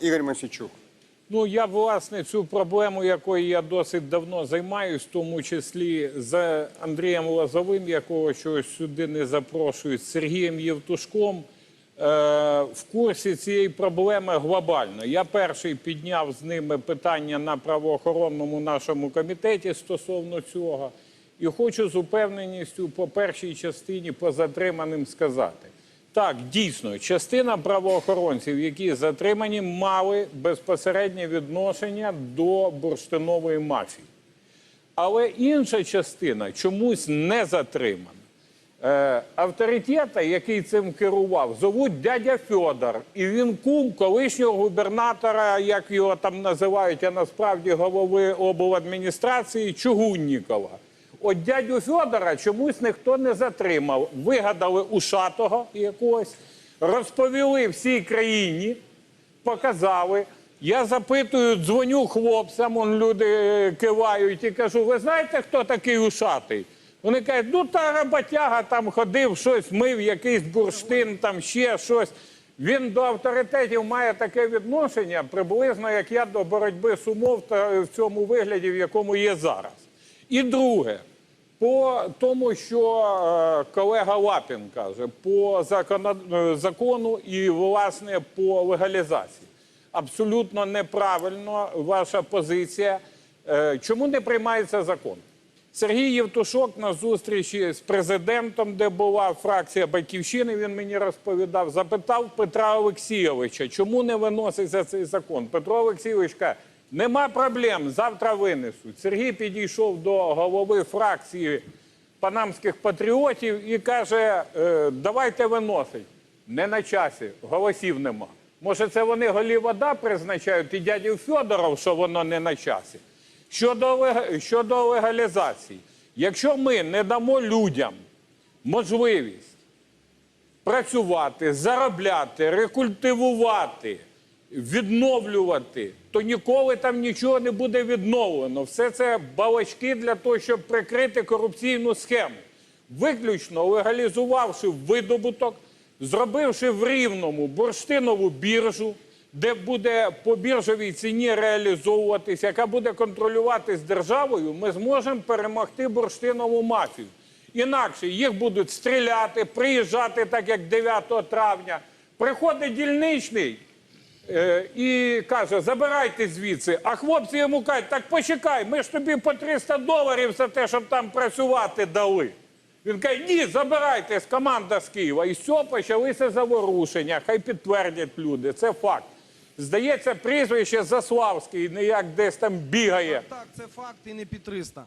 Ігор Масічук. Ну, я власне цю проблему, якою я досить давно займаюсь, в тому числі з Андрієм Лозовим, якого чогось сюди не запрошують, з Сергієм Євтушком. Е, в курсі цієї проблеми глобально. Я перший підняв з ними питання на правоохоронному нашому комітеті стосовно цього. І хочу з упевненістю по першій частині по затриманим сказати. Так, дійсно, частина правоохоронців, які затримані, мали безпосереднє відношення до бурштинової мафії. Але інша частина чомусь не затримана. Е, авторитета, який цим керував, зовуть дядя Фьодор. І він кум колишнього губернатора, як його там називають, а насправді голови обладміністрації Чугуннікова. От дядю Фьодора чомусь ніхто не затримав. Вигадали ушатого якогось, розповіли всій країні, показали. Я запитую, дзвоню хлопцям, он люди е, кивають і кажу: ви знаєте, хто такий ушатий? Вони кажуть, ну та роботяга там ходив, щось мив, якийсь бурштин, там ще щось. Він до авторитетів має таке відношення, приблизно як я до боротьби з умов та в цьому вигляді, в якому є зараз. І друге, по тому, що е, колега Лапін каже, по е, закону і власне по легалізації. Абсолютно неправильно ваша позиція. Е, Чому не приймається закон? Сергій Євтушок на зустрічі з президентом, де була фракція Батьківщини, він мені розповідав, запитав Петра Олексійовича, чому не виноситься цей закон. Петро Олексійович каже, нема проблем, завтра винесуть. Сергій підійшов до голови фракції панамських патріотів і каже: «Е, давайте виносить. Не на часі, голосів нема. Може, це вони голі вода призначають і дядю Федоров, що воно не на часі. Щодо легалізації, якщо ми не дамо людям можливість працювати, заробляти, рекультивувати, відновлювати, то ніколи там нічого не буде відновлено. Все це балачки для того, щоб прикрити корупційну схему. Виключно легалізувавши видобуток, зробивши в рівному бурштинову біржу, де буде по біржовій ціні реалізовуватись, яка буде контролюватись державою, ми зможемо перемогти бурштинову мафію. Інакше їх будуть стріляти, приїжджати, так як 9 травня. Приходить дільничний і каже: забирайте звідси. А хлопці йому кажуть, так почекай, ми ж тобі по 300 доларів за те, щоб там працювати дали. Він каже, ні, забирайте з команда з Києва. І все, почалися заворушення. Хай підтвердять люди. Це факт. Здається, прізвище Заславський не як десь там бігає. Так, це факт і не під 300.